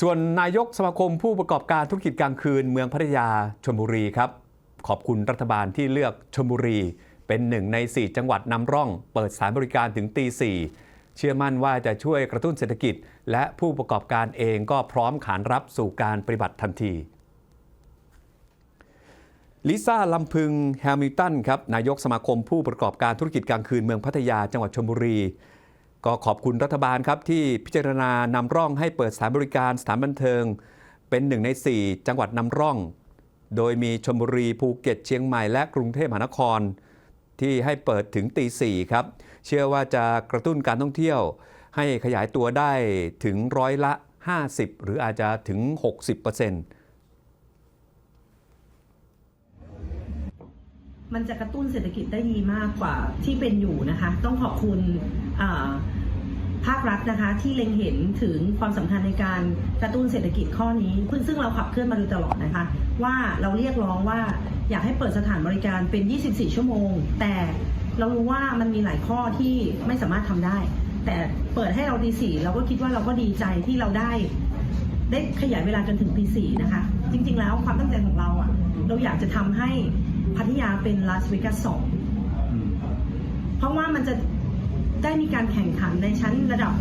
ส่วนนายกสมาคมผู้ประกอบการธุรกิจกลางคืนเมืองพัทยาชลบุรีครับ ขอบคุณรัฐบาลที่เลือกชลบุรี เป็นหนึ่งใน 4 จังหวัดนำร่อง เปิดสานบริการถึงตีสี่เชื่อมั่นว่าจะช่วยกระตุ้นเศรษฐกิจ และผู้ประกอบการเองก็พร้อมขานรับสู่การปฏิบัติทันทีลิซ่าลำพึงแฮมิลตันครับนายกสมาคมผู้ประกอบการธุรกิจกลางคืนเมืองพัทยาจังหวัดชลบุรี ก็ขอบคุณรัฐบาลครับที่พิจารณานำร่องให้เปิดสถานบริการสถานบันเทิง เป็นหนึ่งใน 4 จังหวัดนำร่อง โดยมีชลบุรีภูเก็ตเชียงใหม่และกรุงเทพมหานคร ที่ให้เปิดถึงตีสี่ครับ เชื่อว่าจะกระตุ้นการท่องเที่ยว ให้ขยายตัวได้ถึงร้อยละ 50 หรืออาจจะถึง 60%มันจะกระตุ้นเศรษฐกิจได้ดีมากกว่าที่เป็นอยู่นะคะ ต้องขอบคุณอ่า ภาครัฐนะคะที่เล็งเห็นถึงความสำคัญในการกระตุ้นเศรษฐกิจข้อนี้ซึ่งซึ่งเราขับเคลื่อนมาโดยตลอดนะคะ ว่าเราเรียกร้องว่าอยากให้เปิดสถานบริการเป็น 24 ชั่วโมง แต่เรารู้ว่ามันมีหลายข้อที่ไม่สามารถทำได้ แต่เปิดให้เราดีสี่เราก็คิดว่าเราก็ดีใจที่เราได้ได้ขยายเวลาจนถึงตีสี่นะคะ จริง ๆ แล้วความตั้งใจของเราอะเราอยากจะทำให้พัทยาเป็นลาสเวกัสสองเพราะว่ามันจะ ได้มีการแข่งขันในชั้นระดับ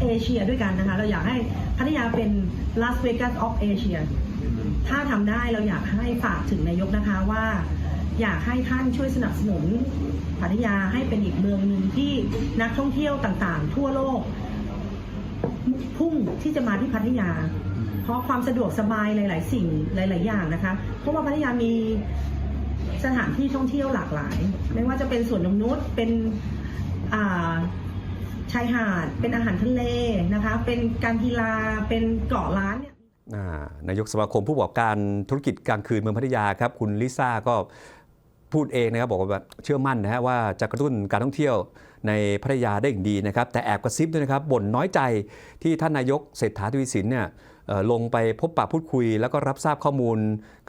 เอเชียด้วยกันนะคะ เราอยากให้พัทยาเป็นลาสเวกัสออฟเอเชียถ้าทำได้เราอยากให้ฝากถึงนายกนะคะว่า อยากให้ท่านช่วยสนับสนุนพัทยาให้เป็นอีกเมืองหนึ่งที่นักท่องเที่ยวต่างๆ ทั่วโลก พุ่งที่จะมาที่พัทยา เพราะความสะดวกสบายหลาย ๆ สิ่งหลาย ๆ อย่างนะคะ เพราะว่าพัทยามีสถานที่ท่องเที่ยวหลากหลาย ไม่ว่าจะเป็นสวนนงนุษย์เป็น ชายหาด เป็นอาหารทะเลนะคะ เป็นการกีฬา เป็นเกาะล้านเนี่ยอ่านายกสมาคมผู้ประกอบการธุรกิจกลางคืนเมืองพัทยาครับ คุณลิซ่าก็พูดเองนะครับ บอกว่าเชื่อมั่นนะฮะว่าจะกระตุ้นการท่องเที่ยวในพัทยาได้อย่างดีนะครับ แต่แอบกระซิบด้วยนะครับบ่นน้อยใจที่ท่านนายกเศรษฐาทวีสินเนี่ยลงไปพบปะพูดคุย แล้วก็รับทราบข้อมูล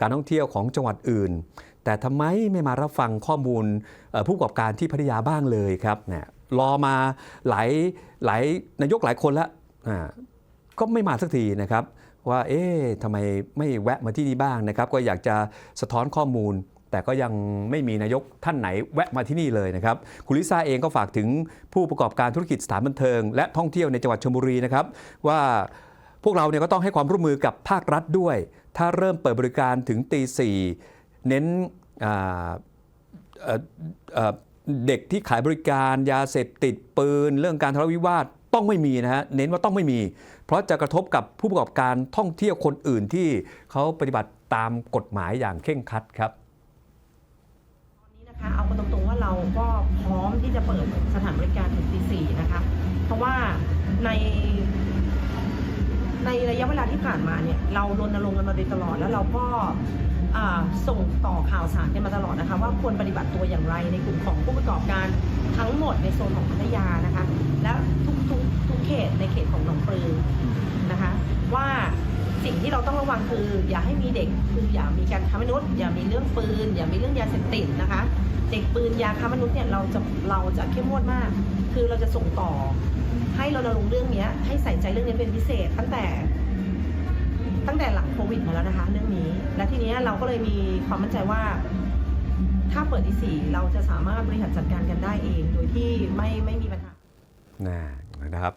การท่องเที่ยวของจังหวัดอื่น แต่ทำไมไม่มารับฟังข้อมูลผู้ประกอบการที่พัทยาบ้างเลยครับเนี่ยรอมาหลายหลายนายกหลายคนแล้วก็ไม่มาสักทีนะครับ ว่าเอ๊ะทำไมไม่แวะมาที่นี่บ้างนะครับ ก็อยากจะสะท้อนข้อมูล แต่ก็ยังไม่มีนายกท่านไหนแวะมาที่นี่เลยนะครับ คุณลิซ่าเองก็ฝากถึงผู้ประกอบการธุรกิจสถานบันเทิง และท่องเที่ยวในจังหวัดชลบุรีนะครับว่าพวกเราเนี่ยก็ต้องให้ความร่วมมือกับภาครัฐด้วย ถ้าเริ่มเปิดบริการถึงตีสี่ เน้นเด็กที่ขายบริการ ยาเสพติดปืน เรื่องการทะเลาะวิวาทต้องไม่มีนะฮะเน้นว่าต้องไม่มี เพราะจะกระทบกับผู้ประกอบการท่องเที่ยวคนอื่นที่เขาปฏิบัติตามกฎหมายอย่างเคร่งครัดครับตอนนี้นะคะเอากันตรงๆว่าเราก็พร้อมที่จะเปิดสถานบริการถึงตีสี่นะคะเพราะว่าในในระยะเวลาที่ผ่านมาเนี่ยเรารณรงค์กันมาโดยตลอดแล้วเราก็ ส่งต่อข่าวสารกันมาตลอดนะคะว่าควรปฏิบัติตัวอย่างไรในกลุ่มของผู้ประกอบการทั้งหมดในโซนของพัทยานะคะ และทุกทุกทุกเขตในเขตของหนองปลือนะคะ ว่าสิ่งที่เราต้องระวังคือ อย่าให้มีเด็กคืออย่ามีการค้ามนุษย์ อย่ามีเรื่องปืน อย่ามีเรื่องยาเสพติดนะคะ เด็กปืนยาค้ามนุษย์เนี่ยเราจะเราจะเข้มงวดมาก คือเราจะส่งต่อให้เราลงเรื่องเนี้ยให้ใส่ใจเรื่องนี้เป็นพิเศษตั้งแต่ ตั้งแต่หลังโควิดมาแล้วนะคะ เรื่องนี้ และทีนี้เราก็เลยมีความมั่นใจว่า ถ้าเปิดที่สี่เราจะสามารถบริหารจัดการกันได้เอง โดยที่ไม่ไม่มีปัญหานะนะครับ